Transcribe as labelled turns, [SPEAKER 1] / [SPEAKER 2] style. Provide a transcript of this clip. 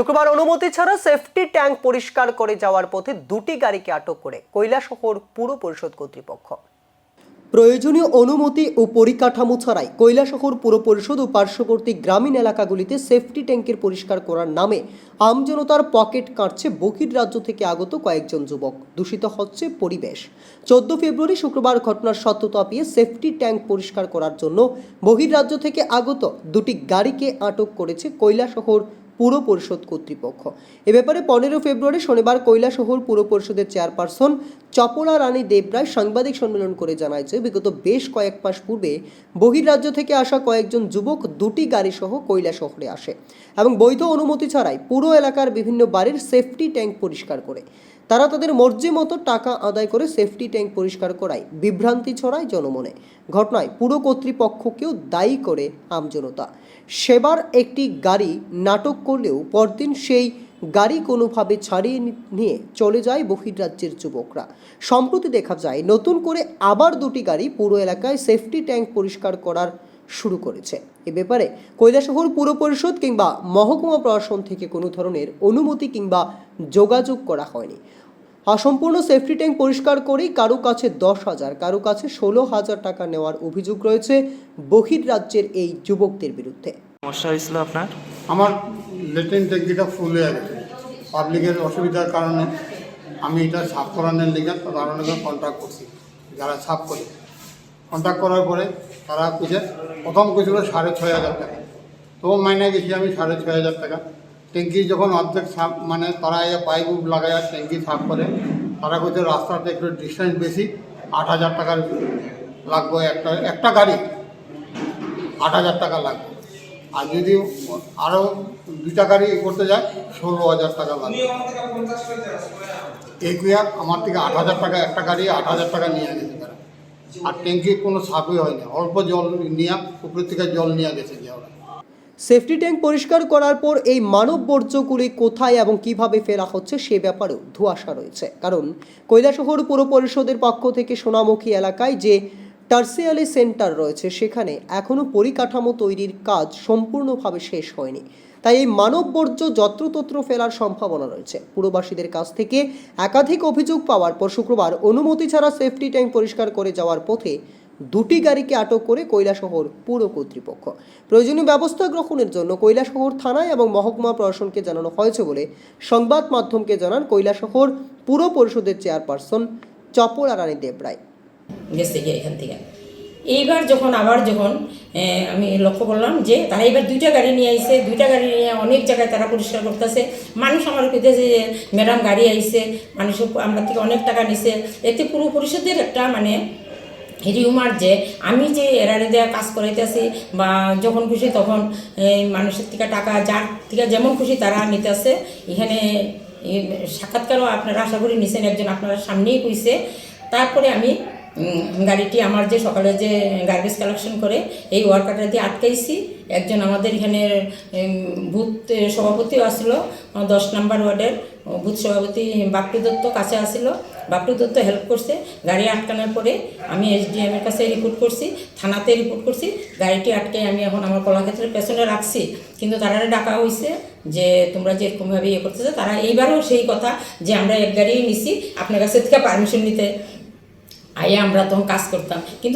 [SPEAKER 1] শুক্রবার অনুমতি ছাড়া সেফটি ট্যাঙ্ক পরিষ্কার করে যাওয়ার পথে দুটি গাড়িকে আটক করে কৈলাসহর পুর পরিষদ কর্তৃপক্ষ। প্রয়োজনীয় অনুমতি ও পরিকাঠামো ছাড়াই কৈলাসহর পুর পরিষদ ও পার্শ্ববর্তী গ্রামীণ এলাকাগুলিতে সেফটি ট্যাঙ্কের পরিষ্কার করার নামে আমজনতার পকেট কাটছে বহির রাজ্য থেকে আগত কয়েকজন যুবক। দূষিত হচ্ছে পরিবেশ। চোদ্দ ফেব্রুয়ারি শুক্রবার ঘটনার সত্যতা পেয়ে সেফটি ট্যাঙ্ক পরিষ্কার করার জন্য বহির রাজ্য থেকে আগত দুটি গাড়িকে আটক করেছে কৈলাসহর পুর পরিষদ কর্তৃপক্ষ। এ ব্যাপারে পনেরো ফেব্রুয়ারি শনিবার কৈলাসহর পুর পরিষদের চেয়ারপারসন চপলা রানী দেবরায় সাংবাদিক সম্মেলন করে জানায় যে বিগত বেশ কয়েক মাস পূর্বে বহির্রাজ্য থেকে আসা কয়েকজন যুবক দুটি গাড়ি সহ কৈলা শহরে আসে এবং বৈধ অনুমতি ছাড়াই পুরো এলাকার বিভিন্ন বাড়ির সেফটি ট্যাঙ্ক পরিষ্কার করে। তারা তাদের মর্জি মতো টাকা আদায় করে সেফটি ট্যাঙ্ক পরিষ্কার করায়, বিভ্রান্তি ছড়ায় জনমনে। ঘটনায় পুরো কর্তৃপক্ষকেও দায়ী করে আমজনতা সেবার একটি গাড়ি নাটক করলেও পরদিন সেই গাড়ি কোনোভাবে ছাড়িয়ে নিয়ে চলে যায় বহির্রাজ্যের যুবকরা। সম্প্রতি দেখা যায়, নতুন করে আবার দুটি গাড়ি পুরো এলাকায় সেফটি ট্যাঙ্ক পরিষ্কার করার শুরু করেছে। এ ব্যাপারে কৈলাসহর পুর পরিষদ কিংবা মহকুমা প্রশাসন থেকে কোনো ধরনের অনুমতি কিংবা যোগাযোগ করা হয়নি। অসম্পূর্ণ সেফটি ট্যাঙ্ক পরিষ্কার করেই কারও কাছে দশ হাজার কারও কাছে ষোলো হাজার টাকা নেওয়ার অভিযোগ রয়েছে বহির্রাজ্যের এই যুবকদের বিরুদ্ধে।
[SPEAKER 2] সমস্যা হয়েছিল আপনার?
[SPEAKER 3] আমার লেট্রিন ট্যাঙ্কিটা ফুল হয়ে গেছে। পাবলিকের অসুবিধার কারণে আমি এটা সাফ করানোর লিগে তাদের কন্ট্যাক্ট করছি যারা সাফ করে। কন্ট্যাক্ট করার পরে তারা কিছু প্রথম কিছু সাড়ে ছয় হাজার টাকা। তো মাইনে গেছি আমি সাড়ে ছয় হাজার টাকা। ট্যাঙ্কি যখন অর্ধেক সাফ মানে তারা এই পাইপ লাগায় ট্যাঙ্কি সাফ করে তারা কইছে রাস্তাতে একটু ডিস্টেন্স বেশি আট হাজার টাকার লাগবে একটা একটা গাড়ি আট হাজার টাকা লাগবে। আর যদি আরও দুটা গাড়ি করতে যায় ষোলো হাজার টাকা লাগবে। এই আমার থেকে আট হাজার টাকা একটা গাড়ি আট হাজার টাকা নিয়ে গেছে তারা। আর ট্যাঙ্কি কোনো সাপই হয়নি অল্প জল নিয়ে উপরের থেকে জল নিয়ে গেছে যে ওরা।
[SPEAKER 1] সেফটি ট্যাঙ্ক পরিষ্কার করার পর এই মানব বর্জ্যগুলি কোথায় এবং কীভাবে ফেরা হচ্ছে সে ব্যাপারেও ধোঁয়াশা রয়েছে। কারণ কৈলাসহর পুর পরিষদের পক্ষ থেকে সোনামুখী এলাকায় যে টার্সিয়ালি সেন্টার রয়েছে, সেখানে এখনও পরিকাঠামো তৈরির কাজ সম্পূর্ণভাবে শেষ হয়নি। তাই এই মানব বর্জ্য যত্রতত্র ফেলার সম্ভাবনা রয়েছে। পুরবাসীদের কাছ থেকে একাধিক অভিযোগ পাওয়ার পর শুক্রবার অনুমতি ছাড়া সেফটি ট্যাঙ্ক পরিষ্কার করে যাওয়ার পথে দুটি গাড়িকে আটক করে কৈলাসহর পুর কর্তৃপক্ষ। প্রয়োজনীয় ব্যবস্থা গ্রহণের জন্য কৈলাসহর থানায় এবং মহকুমা প্রশাসনকে জানানো হয়েছে বলে সংবাদ মাধ্যমকে জানান কৈলাসহর পুর পরিষদের চেয়ারপারসন চপলা রানী দেবরায়।
[SPEAKER 4] গেছে গিয়ে এখান থেকে। এইবার যখন, আবার যখন আমি লক্ষ্য করলাম যে তারা এবার দুইটা গাড়ি নিয়ে আইছে, দুইটা গাড়ি নিয়ে অনেক জায়গায় তারা পরিষ্কার করতেছে। মানুষ আমার কইতেছে যে, ম্যাডাম, গাড়ি আইসে মানুষ আমরা থেকে অনেক টাকা নিছে। এতে পুরো পরিষদের একটা মানে হিউমার যে আমি যে এরারে দেওয়া কাজ করাইতেছি বা যখন খুশি তখন মানুষের থেকে টাকা, যার থেকে যেমন খুশি তারা নিতেছে। এখানে সাক্ষাৎকারও আপনারা আশা করি নিছেন, একজন আপনারা সামনেই কইছে। তারপরে আমি গাড়িটি আমার যে সকালে যে গার্বেজ কালেকশন করে এই ওয়ার্কারটা দিয়ে আটকাইছি। একজন আমাদের এখানে বুথ সভাপতিও আসলো, দশ নাম্বার ওয়ার্ডের, বুথ সভাপতি বাপ্টু দত্ত কাছে আসিল। বাপ্টু দত্ত হেল্প করছে, গাড়ি আটকানোর পরে আমি এসডিএম এর কাছে রিপোর্ট করছি, থানাতে রিপোর্ট করছি, গাড়িটি আটকে আমি এখন আমার কলাক্ষেত্রের পেছনে রাখছি। কিন্তু তারা ডাকা হয়েছে যে তোমরা যেরকমভাবে ইয়ে করতেছো, তারা এইবারও সেই কথা যে আমরা এক গাড়ি নিছি, আপনার কাছে থেকে পারমিশন নিতে। আইয়া আমরা তখন কাজ করতাম। কিন্তু